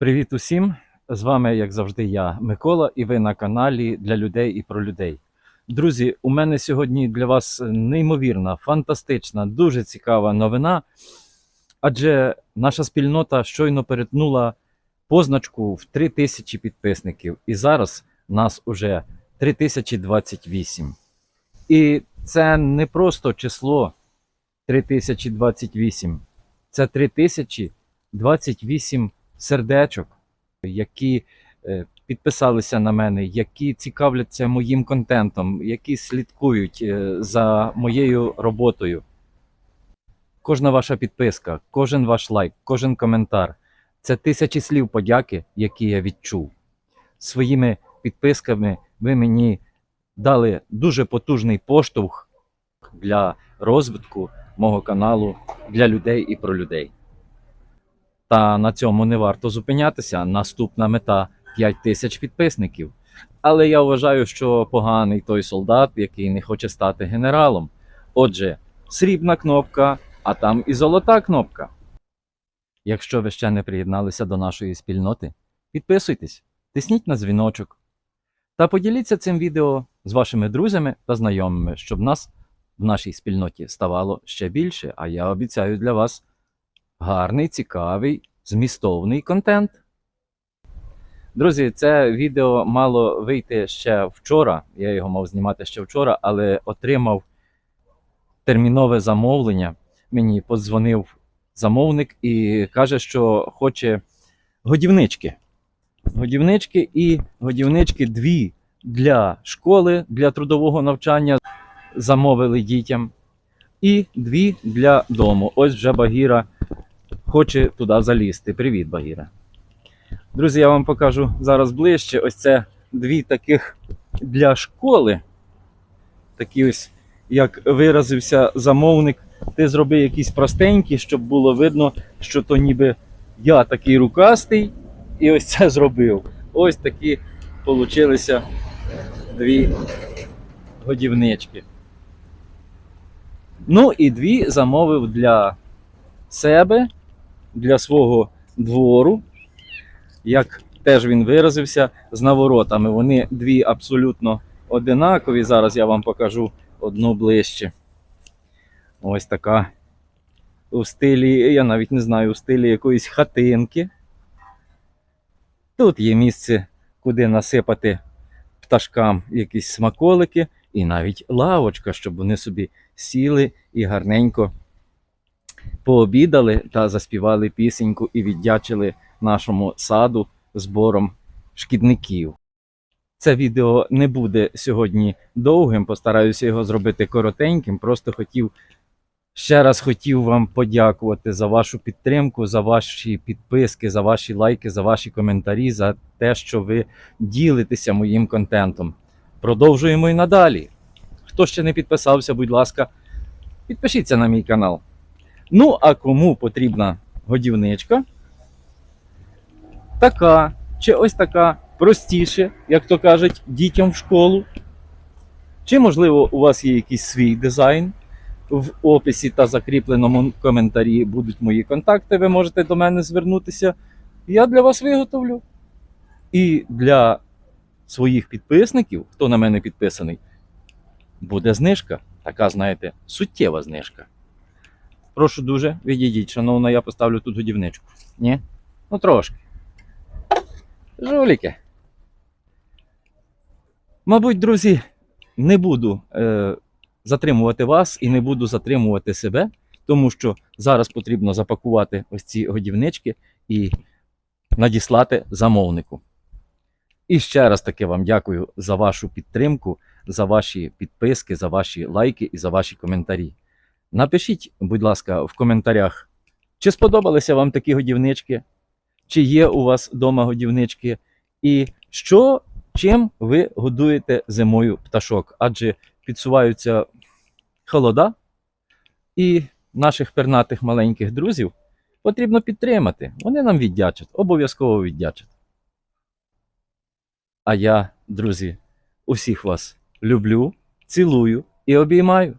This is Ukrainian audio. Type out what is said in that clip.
Привіт усім! З вами, як завжди, я, Микола, і ви на каналі для людей і про людей. Друзі, у мене сьогодні для вас неймовірна, фантастична, дуже цікава новина. Адже наша спільнота щойно перетнула позначку в 3000 підписників, і зараз нас уже 3028. І це не просто число 3028, це 3028 сердечок, які е, підписалися на мене, які цікавляться моїм контентом, які слідкують е, за моєю роботою. Кожна ваша підписка, кожен ваш лайк, кожен коментар це тисячі слів подяки, які я відчув. Своїми підписками ви мені дали дуже потужний поштовх для розвитку мого каналу для людей і про людей. Та на цьому не варто зупинятися. Наступна мета 5 тисяч підписників. Але я вважаю, що поганий той солдат, який не хоче стати генералом. Отже, срібна кнопка, а там і золота кнопка. Якщо ви ще не приєдналися до нашої спільноти, підписуйтесь, тисніть на дзвіночок та поділіться цим відео з вашими друзями та знайомими, щоб нас в нашій спільноті ставало ще більше. А я обіцяю для вас гарний, цікавий, змістовний контент. Друзі, це відео мало вийти ще вчора. Я його мав знімати ще вчора, але отримав термінове замовлення. Мені подзвонив замовник і каже, що хоче годівнички. Годівнички і годівнички дві для школи, для трудового навчання замовили дітям. І дві для дому. Ось вже Багіра хоче туди залізти. Привіт, Багіра. Друзі, я вам покажу зараз ближче. Ось це дві таких для школи. Такі ось, як виразився замовник, ти зроби якісь простенькі, щоб було видно, що то ніби я такий рукастий, і ось це зробив. Ось такі получилися дві годівнички. Ну і дві замовив для себе, для свого двору. Як теж він виразився, з наворотами. Вони дві абсолютно одинакові. Зараз я вам покажу одну ближче. Ось така. У стилі, я навіть не знаю, у стилі якоїсь хатинки. Тут є місце, куди насипати пташкам якісь смаколики, і навіть лавочка, щоб вони собі сіли і гарненько пообідали та заспівали пісеньку і віддячили нашому саду збором шкідників. Це відео не буде сьогодні довгим, постараюся його зробити коротеньким. Просто хотів ще раз хотів вам подякувати за вашу підтримку, за ваші підписки, за ваші лайки, за ваші коментарі, за те, що ви ділитеся моїм контентом. Продовжуємо і надалі. Хто ще не підписався, будь ласка, підпишіться на мій канал. Ну, а кому потрібна годівничка, така чи ось така простіше, як то кажуть, дітям в школу. Чи, можливо, у вас є якийсь свій дизайн. В описі та закріпленому коментарі будуть мої контакти, ви можете до мене звернутися. Я для вас виготовлю. І для своїх підписників, хто на мене підписаний, буде знижка. Така, знаєте, суттєва знижка. Прошу дуже, відійдіть, шановна, я поставлю тут годівничку. Ні? Ну трошки. Жуліки. Мабуть, друзі, не буду е, затримувати вас і не буду затримувати себе, тому що зараз потрібно запакувати ось ці годівнички і надіслати замовнику. І ще раз таки вам дякую за вашу підтримку, за ваші підписки, за ваші лайки і за ваші коментарі. Напишіть, будь ласка, в коментарях, чи сподобалися вам такі годівнички, чи є у вас вдома годівнички, і що, чим ви годуєте зимою пташок, адже підсуваються холода, і наших пернатих маленьких друзів потрібно підтримати. Вони нам віддячать, обов'язково віддячать. А я, друзі, усіх вас люблю, цілую і обіймаю.